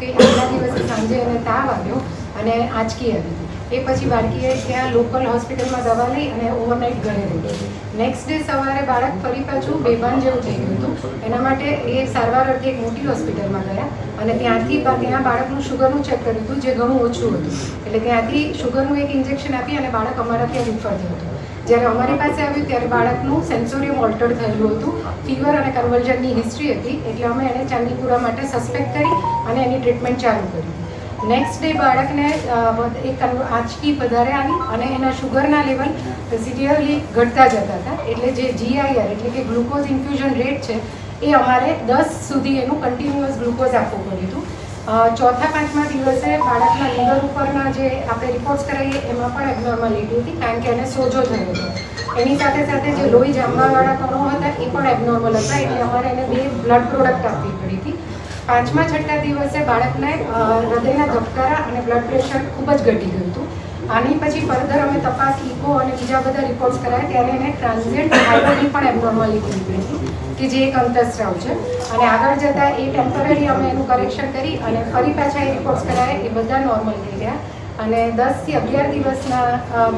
કે આગલા દિવસે સાંજે એને તાવ આવ્યો અને આંચકી આવી એ પછી બાળકીએ ત્યાં લોકલ હોસ્પિટલમાં દવા લઈ અને ઓવરનાઇટ ઘરે રહી નેક્સ્ટ ડે સવારે બાળક ફરી પાછું બેભાન જેવું થઈ ગયું હતું. એના માટે એ સારવાર અર્થે એક મોટી હોસ્પિટલમાં ગયા અને ત્યાંથી ત્યાં બાળકનું શુગરનું ચેક કર્યું હતું, જે ઘણું ઓછું હતું. એટલે ત્યાંથી શુગરનું એક ઇન્જેક્શન આપી અને બાળક અમારા ત્યાં રિફર થયું હતું. જ્યારે અમારી પાસે આવ્યું ત્યારે બાળકનું સેન્સોરિયમ ઓલ્ટર થયેલું હતું. ફીવર અને કન્વર્જનની હિસ્ટ્રી હતી, એટલે અમે એને ચાંદીપુરા માટે સસ્પેક્ટ કરી અને એની ટ્રીટમેન્ટ ચાલુ કરી. નેક્સ્ટ ડે બાળકને એક આંચકી વધારે આવી અને એના શુગરના લેવલ સિવિયરલી ઘટતા જતા હતા. એટલે જે જીઆઈઆર એટલે કે ગ્લુકોઝ ઇન્ફ્યુઝન રેટ છે, એ અમારે દસ સુધી એનું કન્ટિન્યુઅસ ગ્લુકોઝ આપવું પડ્યું હતું. ચોથા પાંચમા દિવસે બાળકના લીવર ઉપરના જે આપણે રિપોર્ટ્સ કરાવીએ એમાં પણ એબનોર્માલિટી હતી, કારણ કે એને સોજો થયો હતો. એની સાથે સાથે જે લોહી જામવાવાળા કણો હતા, એ પણ એબનોર્મલ હતા, એટલે અમારે એને બે બ્લડ પ્રોડક્ટ આપવી પડી હતી. પાંચમા છઠ્ઠા દિવસે બાળકને હૃદયના ધબકારા અને બ્લડ પ્રેશર ખૂબ જ ઘટી ગયું આની પછી ફર્ધર અમે તપાસ ઇકો અને બીજા બધા રિપોર્ટ્સ કરાયા, ત્યારે એને ટ્રાન્ઝિયન્ટ હાઇડ્રોની પણ એબનોર્માલિટી નીકળી હતી. કે જે એક અંતસ્ત્રાવ છે. અને આગળ જતાં એ ટેમ્પરરી અમે એનું કરેક્શન કરી અને ફરી પાછા એ રિપોર્ટ્સ કરાયા, એ બધા નોર્મલ થઈ ગયા. અને દસથી અગિયાર દિવસના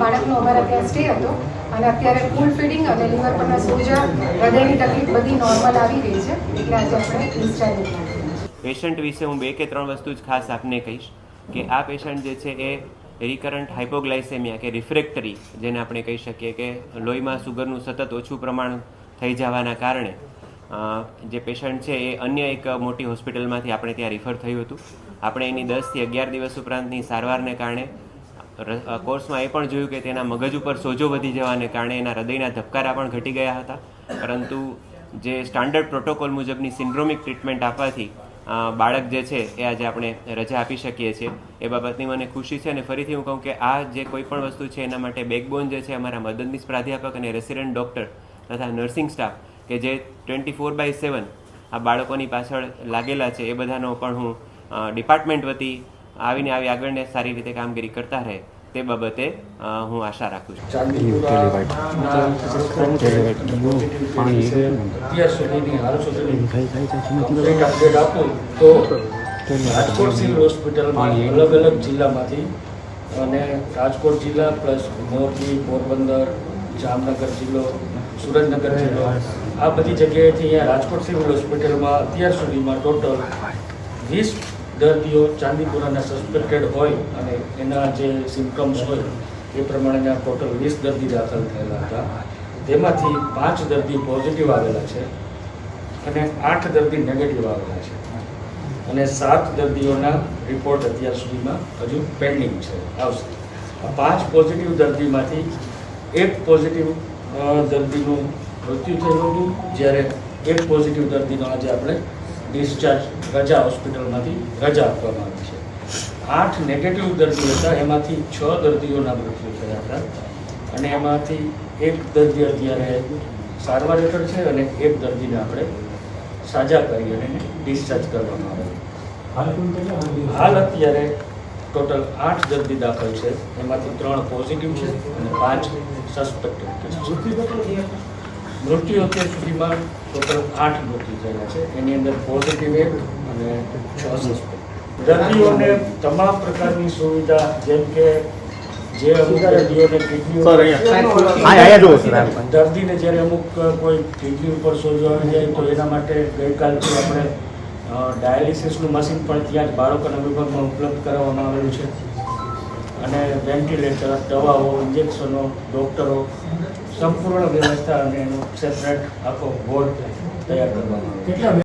બાળકનો અમારા ત્યાં સ્ટે હતો. અને અત્યારે ફૂલ ફીડિંગ અને લીવર પરના સોજા, હૃદયની તકલીફ બધી નોર્મલ આવી ગઈ છે. એટલે આજે આપણે ડિસ્ચાર્જ પેશન્ટ વિશે હું બે કે ત્રણ વસ્તુ જ ખાસ આપને કહીશ કે આ પેશન્ટ જે છે એ રિકરન્ટ હાઇપોગ્લાઇસેમિયા કે રિફ્રેક્ટરી, જેને આપણે કહી શકીએ કે લોહીમાં સુગરનું સતત ઓછું પ્રમાણ થઈ જવાના કારણે જે પેશન્ટ છે એ અન્ય એક મોટી હોસ્પિટલમાંથી આપણે ત્યાં રિફર થયું હતું. આપણે એની દસથી અગિયાર દિવસ ઉપરાંતની સારવારને કારણે કોર્સમાં એ પણ જોયું કે તેના મગજ ઉપર સોજો વધી જવાને કારણે એના હૃદયના ધબકારા પણ ઘટી ગયા હતા. પરંતુ જે સ્ટાન્ડર્ડ પ્રોટોકોલ મુજબની સિન્ડ્રોમિક ટ્રીટમેન્ટ આપવાથી બાળક જે છે, એ આજે આપણે રજા આપી શકીએ છીએ. એ બાબતની મને ખુશી છે અને ફરીથી હું કહું કે આ જે કોઈ પણ વસ્તુ છે, એના માટે બેકબોન જે છે, અમારા મદદનીશ પ્રાધ્યાપક અને રેસિડેન્ટ ડૉક્ટર તથા નર્સિંગ સ્ટાફ કે જે ટ્વેન્ટી ફોર બાય સેવન આ બાળકોની પાછળ લાગેલા છે, એ બધાનો પણ હું ડિપાર્ટમેન્ટ વતી આવીને આવી આગળને સારી રીતે કામગીરી કરતા રહે. તે બાબતે હું આશા રાખું છું. રાજકોટ સિવિલ હોસ્પિટલમાં અલગ અલગ જિલ્લામાંથી અને રાજકોટ જિલ્લા પ્લસ મોરબી પોરબંદર, જામનગર જિલ્લો, સુરેન્દ્રનગર જિલ્લો, આ બધી જગ્યાએથી અહીંયા રાજકોટ સિવિલ હોસ્પિટલમાં અત્યાર સુધીમાં ટોટલ વીસ દર્દીઓ ચાંદીપુરાના સસ્પેક્ટેડ હોય અને એના જે સિમ્ટમ્સ હોય, એ પ્રમાણેના ટોટલ વીસ દર્દી દાખલ થયેલા હતા. તેમાંથી પાંચ દર્દી પોઝિટિવ આવેલા છે અને આઠ દર્દી નેગેટિવ આવેલા છે. અને સાત દર્દીઓના રિપોર્ટ અત્યાર સુધીમાં હજુ પેન્ડિંગ છે, આવશે. આ પાંચ પોઝિટિવ દર્દીમાંથી એક પોઝિટિવ દર્દીનું મૃત્યુ થયેલું હતું. જ્યારે એક પોઝિટિવ દર્દીનો આજે આપણે ડિસ્ચાર્જ રજા હોસ્પિટલમાંથી રજા આપવામાં આવી છે. આઠ નેગેટિવ દર્દી હતા. એમાંથી છ દર્દીઓના મૃત્યુ થયા હતા. અને એમાંથી એક દર્દી અત્યારે સારવાર હેઠળ છે અને એક દર્દીને આપણે સાજા કરી અને ડિસ્ચાર્જ કરવામાં આવે હાલ અત્યારે ટોટલ આઠ દર્દી દાખલ છે. એમાંથી ત્રણ પોઝિટિવ છે અને પાંચ સસ્પેક્ટેડ કેસ છે મૃત્યુ અત્યાર સુધીમાં ટોટલ આઠ મૃત્યુ થયેલા છે. એની અંદર પોઝિટિવ એક અને છ સસ્પેક્ટ દર્દીઓને તમામ પ્રકારની સુવિધા જેમ કે જે અમુક દર્દીઓને કિડની દર્દીને જ્યારે અમુક કોઈ કિડની ઉપર સોજો આવી જાય તો એના માટે ગઈકાલથી આપણે ડાયાલિસિસનું મશીન પણ ત્યાં જ બાળકોના વિભાગમાં ઉપલબ્ધ કરાવવામાં આવેલું છે. અને વેન્ટિલેટર દવાઓ ઇન્જેક્શનો ડૉક્ટરો સંપૂર્ણ વ્યવસ્થા અને એનું સેપરેટ આખો બોર્ડ તૈયાર કરવામાં કેટલા